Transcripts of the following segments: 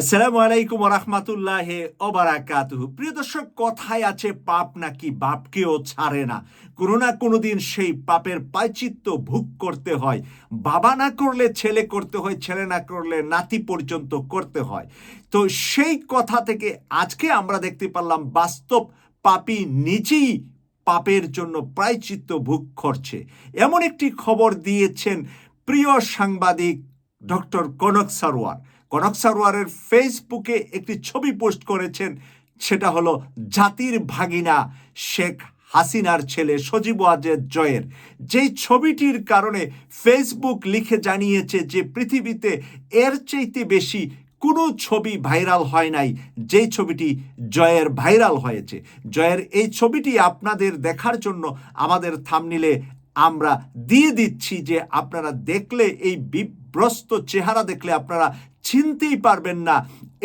আসসালামু আলাইকুম রহমতুল্লাহ ওবারাকাতুহু। প্রিয় দর্শক, কথায় আছে, পাপ নাকি বাপকেও ছাড়ে না। কোনো না কোনো দিন সেই পাপের পায়চিত্ত ভোগ করতে হয়। বাবা না করলে ছেলে করতে হয়, ছেলে না করলে নাতি পর্যন্ত করতে হয়। তো সেই কথা থেকে আজকে আমরা দেখতে পারলাম, বাস্তব পাপি নিজেই পাপের জন্য প্রায়চিত্ত ভোগ করছে। এমন একটি খবর দিয়েছেন প্রিয় সাংবাদিক ডক্টর কনক সারোয়ার। কনক সারোয়ারের ফেসবুকে একটি ছবি পোস্ট করেছেন, সেটা হলো জাতির ভাগিনা শেখ হাসিনার ছেলে সজীব ওয়াজেদ জয়ের। যেই ছবিটির কারণে ফেসবুক লিখে জানিয়েছে যে পৃথিবীতে এর চাইতে বেশি কোনো ছবি ভাইরাল হয় নাই, যেই ছবিটি জয়ের ভাইরাল হয়েছে। জয়ের এই ছবিটি আপনাদের দেখার জন্য আমাদের থামনিলে আমরা দিয়ে দিচ্ছি যে আপনারা দেখলে এই বিভ্রস্ত চেহারা দেখলে আপনারা চিনতেই পারবেন না,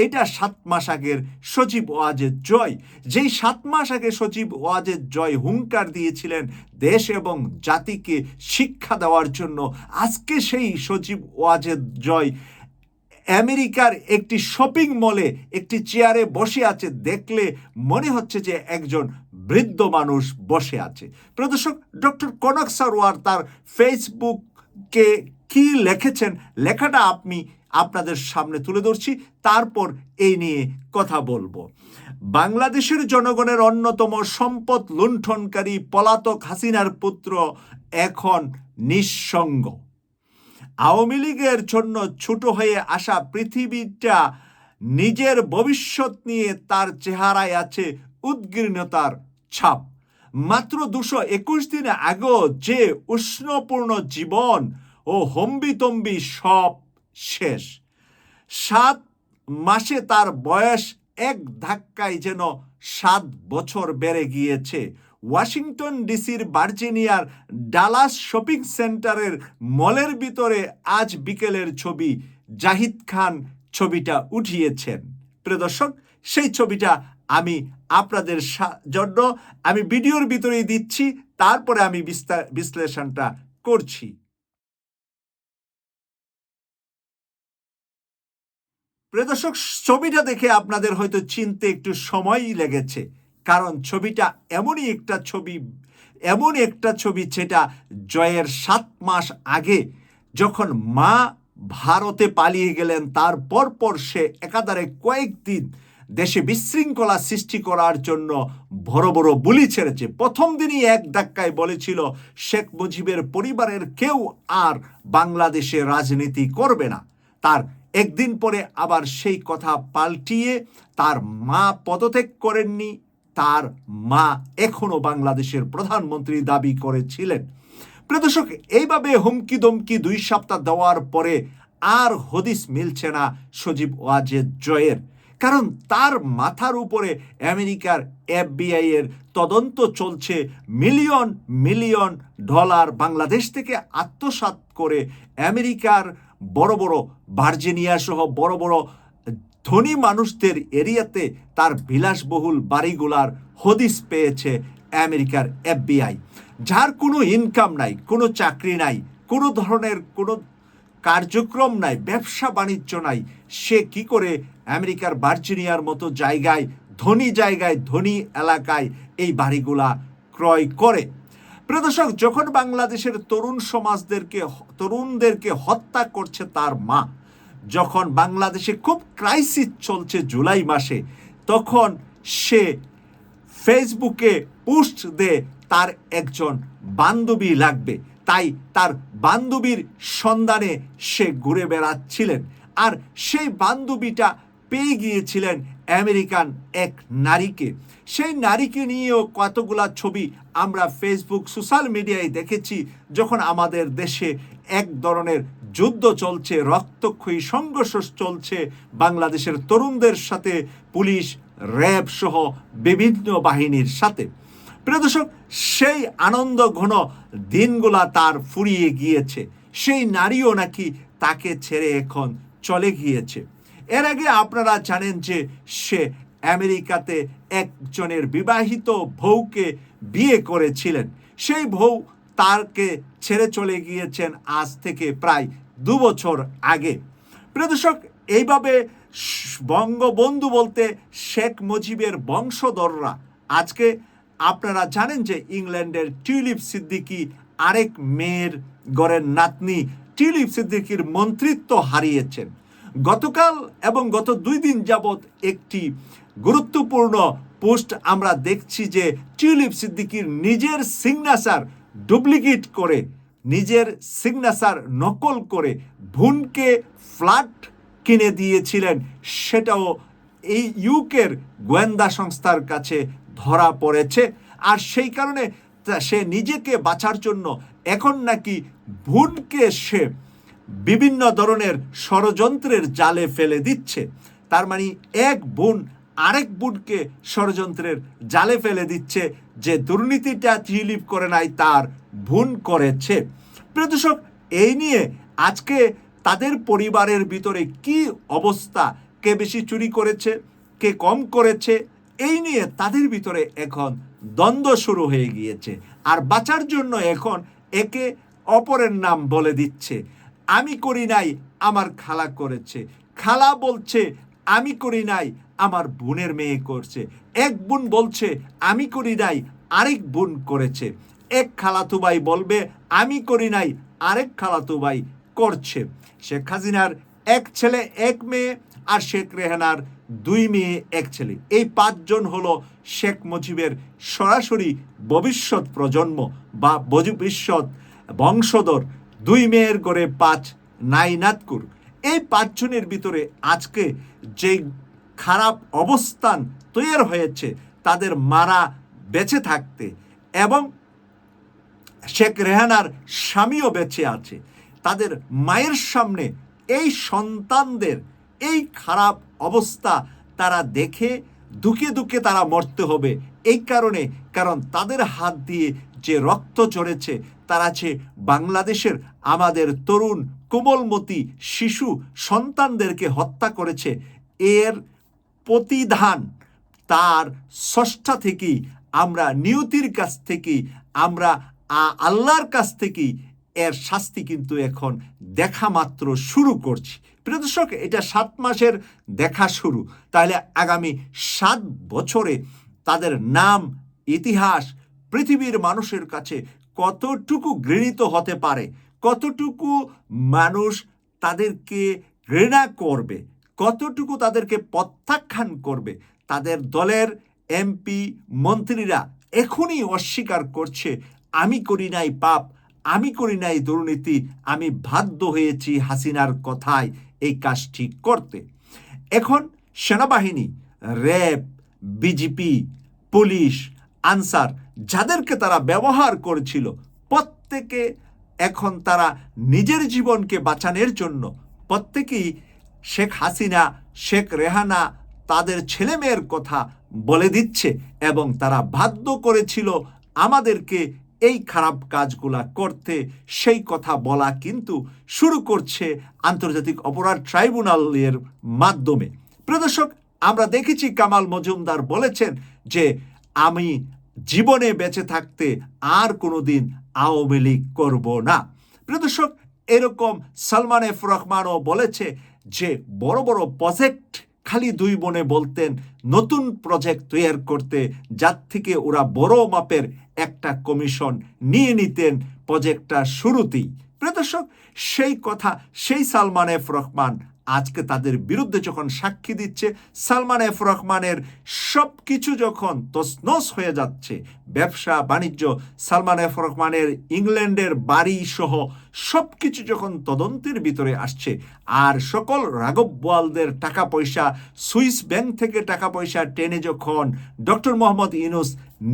এটা সাত মাস আগের সজীব ওয়াজের জয়। যেই সাত মাস আগে সজীব ওয়াজের জয় হুঙ্কার দিয়েছিলেন দেশ এবং জাতিকে শিক্ষা দেওয়ার জন্য, আজকে সেই সজীব ওয়াজের জয় আমেরিকার একটি শপিং মলে একটি চেয়ারে বসে আছে, দেখলে মনে হচ্ছে যে একজন বৃদ্ধ মানুষ বসে আছে। প্রদর্শক ডক্টর কনক সারোয়ার তার ফেসবুকে কি লিখেছেন, লেখাটা আপনি আপনাদের সামনে তুলে ধরছি, তারপর এই নিয়ে কথা বলব। বাংলাদেশের জনগণের অন্যতম সম্পদ লুণ্ঠনকারী পলাতক হাসিনার পুত্র এখন নিঃসঙ্গ। আওয়ামী লীগের জন্য ছোট হয়ে আসা পৃথিবীটা নিজের ভবিষ্যৎ নিয়ে তার চেহারায় আছে উদ্গীর্ণতার ছাপ। মাত্র দুশো একুশ দিন আগেও যে উষ্ণপূর্ণ জীবন ও হম্বিতম্বি সব শেষ। সাত মাসে তার বয়স এক ধাক্কায় যেন সাত বছর বেড়ে গিয়েছে। ওয়াশিংটন ডিসির ভার্জিনিয়ার ডালাস শপিং সেন্টারের মলের ভিতরে আজ বিকেলের ছবি জাহিদ খান ছবিটা উঠিয়েছেন। প্রিয় দর্শক, সেই ছবিটা আমি আপনাদের জন্য আমি ভিডিওর ভিতরেই দিচ্ছি, তারপরে আমি বিশ্লেষণটা করছি। প্রদর্শক ছবিটা দেখে আপনাদের হয়তো চিনতে একটু সময়ই লেগেছে, কারণ ছবিটা এমনই একটা ছবি, এমন একটা ছবি সেটা জয়ের সাত মাস আগে যখন মা ভারতে পালিয়ে গেলেন, তার পরপর সে একাধারে কয়েকদিন দেশে বিশৃঙ্খলা সৃষ্টি করার জন্য বড় বড় বুলি ছেড়েছে। প্রথম দিনই এক ধাক্কায় বলেছিল, শেখ মুজিবের পরিবারের কেউ আর বাংলাদেশে রাজনীতি করবে না। তার একদিন পরে আবার সেই কথা পাল্টিয়ে তার মা পদত্যাগ করেননি। তার মা এখনও বাংলাদেশের প্রধানমন্ত্রী দাবি করেছিলেন। প্রদর্শক এইভাবে হুমকি দমকি দুই সপ্তাহ দেওয়ার পরে আর হদিস মিলছে না সজীব ওয়াজেদ জয়ের। কারণ তার মাথার উপরে আমেরিকার এফবিআই এর তদন্ত চলছে মিলিয়ন মিলিয়ন ডলার বাংলাদেশ থেকে আত্মসাৎ করে আমেরিকার বড় বড় ভার্জিনিয়া সহ বড় বড় ধনী মানুষদের এরিয়াতে তার বিলাসবহুল বাড়িগুলার হদিস পেয়েছে আমেরিকার এফবিআই। যার কোনো ইনকাম নাই, কোনো চাকরি নাই, কোনো ধরনের কোনো কার্যক্রম নাই, ব্যবসা বাণিজ্য নাই। সে কি করে আমেরিকার ভার্জিনিয়ার মতো জায়গায়, ধনী জায়গায়, ধনী এলাকায় এই বাড়িগুলা ক্রয় করে? প্রদর্শক যখন বাংলাদেশের তরুণ সমাজদেরকে তরুণদেরকে হত্যা করছে তার মা, যখন বাংলাদেশে খুব ক্রাইসিস চলছে জুলাই মাসে, তখন সে ফেসবুকে পোস্ট দে তার একজন বান্ধবী লাগবে। তাই তার বান্ধবীর সন্ধানে সে ঘুরে বেড়াচ্ছিলেন আর সেই বান্ধবীটা পেয়ে গিয়েছিলেন আমেরিকান এক নারীকে। সেই নারীকে নিয়েও কতগুলা ছবি আমরা ফেসবুক সোশ্যাল মিডিয়ায় দেখেছি, যখন আমাদের দেশে এক ধরনের যুদ্ধ চলছে, রক্তক্ষয়ী সংঘর্ষ চলছে, বাংলাদেশের তরুণদের সাথে পুলিশ, র্যাব সহ বিভিন্ন বাহিনীর সাথে। প্রিয় দর্শক, সেই আনন্দ ঘন দিনগুলা তার ফুরিয়ে গিয়েছে। সেই নারীও নাকি তাকে ছেড়ে এখন চলে গিয়েছে। এর আগে আপনারা জানেন যে সে আমেরিকাতে একজনের বিবাহিত বউকে বিয়ে করেছিলেন। সেই বউ তারকে ছেড়ে চলে গিয়েছেন আজ থেকে প্রায় দু বছর আগে। প্রিয় দর্শক, এইভাবে বঙ্গবন্ধু বলতে শেখ মুজিবের বংশধররা আজকে আপনারা জানেন যে ইংল্যান্ডের টিউলিপ সিদ্দিকি আরেক মেয়ের গড়ের নাতনি টিউলিপ সিদ্দিকির মন্ত্রিত্ব হারিয়েছেন। গতকাল এবং গত দুই দিন যাবৎ একটি গুরুত্বপূর্ণ পোস্ট আমরা দেখছি যে টিউলিপ সিদ্দিকির নিজের সিগনেচার ডুপ্লিকেট করে, নিজের সিগনেচার নকল করে ভুনকে ফ্ল্যাট কিনে দিয়েছিলেন। সেটাও এই ইউকের গোয়েন্দা সংস্থার কাছে ধরা পড়েছে। আর সেই কারণে সে নিজেকে বাঁচার জন্য এখন নাকি ভুনকে সে বিভিন্ন ধরনের ষড়যন্ত্রের জালে ফেলে দিচ্ছে। তার মানে এক বোন আরেক বোনকে ষড়যন্ত্রের জালে ফেলে দিচ্ছে, যে দুর্নীতিটা রিলিভ করে নাই, তার ভুন করেছে। প্রদূষক এই নিয়ে আজকে তাদের পরিবারের ভিতরে কি অবস্থা? কে বেশি চুরি করেছে? কে কম করেছে? এই নিয়ে তাদের ভিতরে এখন দ্বন্দ্ব শুরু হয়ে গিয়েছে। আর বাঁচার জন্য এখন একে অপরের নাম বলে দিচ্ছে। আমি করি নাই, আমার খালা করেছে। খালা বলছে, আমি করি নাই, আমার বোনের মেয়ে করছে। এক বোন বলছে, আমি করি নাই, আরেক বোন করেছে। এক খালাতু ভাই বলবে, আমি করি নাই, আরেক খালাতু ভাই করছে। শেখ হাসিনার এক ছেলে, এক মেয়ে, আর শেখ রেহানার দুই মেয়ে, এক ছেলে। এই পাঁচজন হলো শেখ মুজিবের সরাসরি ভবিষ্যৎ প্রজন্ম বা ভবিষ্যৎ বংশধর। দুই মেয়ের গড়ে পাঁচ নাইনাতকুর। এই পাঁচজনের ভিতরে আজকে যে খারাপ অবস্থান তৈরি হয়েছে, তাদের মারা বেঁচে থাকতে এবং শেখ রেহানার স্বামীও বেঁচে আছে। তাদের মায়ের সামনে এই সন্তানদের এই খারাপ অবস্থা তারা দেখে দুকে দুকে তারা মরতে হবে। এই কারণে, কারণ তাদের হাত দিয়ে যে রক্ত ঝরেছে, তারা যে বাংলাদেশের আমাদের তরুণ কোমলমতি শিশু সন্তানদেরকে হত্যা করেছে, এর প্রতিধান তার ষষ্ঠা থেকেই, আমরা নিয়তির কাছ থেকেই, আমরা আল্লাহর কাছ থেকেই এর শাস্তি কিন্তু এখন দেখা মাত্র শুরু করছি। প্রিয় দর্শক, এটা সাত মাসের দেখা শুরু। তাহলে আগামী সাত বছরে তাদের নাম, ইতিহাস, পৃথিবীর মানুষের কাছে কতটুকু ঘৃণিত হতে পারে, কতটুকু মানুষ তাদেরকে ঘৃণা করবে, কতটুকু তাদেরকে প্রত্যাখ্যান করবে, তাদের দলের এমপি, মন্ত্রীরা এখনই অস্বীকার করছে, আমি করি নাই, পাপ আমি করি নাই দুর্নীতি, আমি বাধ্য হয়েছি হাসিনার কথায় এই কাজটি করতে। এখন সেনাবাহিনী, র্যাব, বিজেপি, পুলিশ, আনসার যাদেরকে তারা ব্যবহার করেছিল, প্রত্যেকে এখন তারা নিজের জীবনকে বাঁচানোর জন্য প্রত্যেকেই শেখ হাসিনা, শেখ রেহানা তাদের ছেলেমেয়ের কথা বলে দিচ্ছে এবং তারা বাধ্য করেছিল আমাদেরকে এই খারাপ কাজগুলা করতে সেই কথা বলা কিন্তু শুরু করছে আন্তর্জাতিক অপরাধ ট্রাইব্যুনালের মাধ্যমে। প্রদর্শক আমরা দেখেছি কামাল মজুমদার বলেছেন যে, আমি জীবনে বেঁচে থাকতে আর কোনোদিন আওয়ামী লীগ করব না। প্রদর্শক এরকম সালমান এফ রহমানও বলেছে যে, বড় বড় প্রজেক্ট খালি দুই বনে বলতেন, নতুন প্রজেক্ট তৈরি করতে যার থেকে ওরা বড় মাপের একটা কমিশন নিয়ে নিতেন প্রজেক্টটা শুরুতেই। প্রদর্শক সেই কথা, সেই সালমান এফ রহমান আজকে তাদের বিরুদ্ধে যখন সাক্ষী দিচ্ছে, সালমান এফ রহমানের সব কিছু যখন তসনস হয়ে যাচ্ছে, ব্যবসা, বাণিজ্য, সালমান এফ রহমানের ইংল্যান্ডের বাড়ি সহ সব কিছু যখন তদন্তের ভিতরে আসছে, আর সকল রাঘব বোয়ালদের টাকা পয়সা সুইস ব্যাংক থেকে টাকা পয়সা টেনে যখন ডক্টর মোহাম্মদ ইউনুস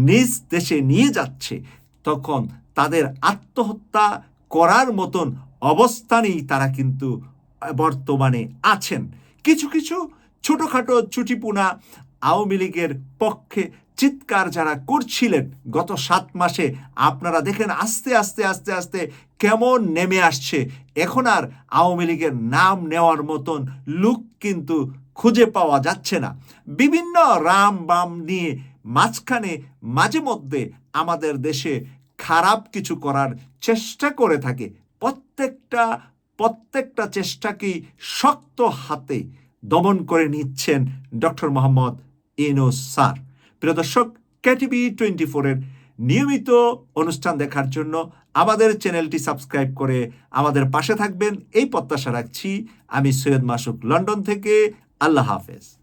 নিজ দেশে নিয়ে যাচ্ছে, তখন তাদের আত্মহত্যা করার মতন অবস্থানেই তারা কিন্তু বর্তমানে আছেন। কিছু কিছু ছোটোখাটো চুটিপুনা আওয়ামী লীগের পক্ষে চিৎকার যারা করছিলেন গত সাত মাসে, আপনারা দেখেন আস্তে আস্তে আস্তে আস্তে কেমন নেমে আসছে। এখন আর আওয়ামী লীগের নাম নেওয়ার মতন লুক কিন্তু খুঁজে পাওয়া যাচ্ছে না। বিভিন্ন রাম, বাম নিয়ে মাঝখানে, মাঝে মধ্যে আমাদের দেশে খারাপ কিছু করার চেষ্টা করে থাকে। প্রত্যেকটা প্রত্যেকটা চেষ্টাকেই শক্ত হাতে দমন করে নিচ্ছেন ডক্টর মোহাম্মদ ইনো স্যার? প্রিয় দর্শক ক্যাটিভি টোয়েন্টি ফোরের নিয়মিত অনুষ্ঠান দেখার জন্য আমাদের চ্যানেলটি সাবস্ক্রাইব করে আমাদের পাশে থাকবেন। এই প্রত্যাশা রাখছি। আমি সৈয়দ মাসুক, লন্ডন থেকে। আল্লাহ হাফেজ।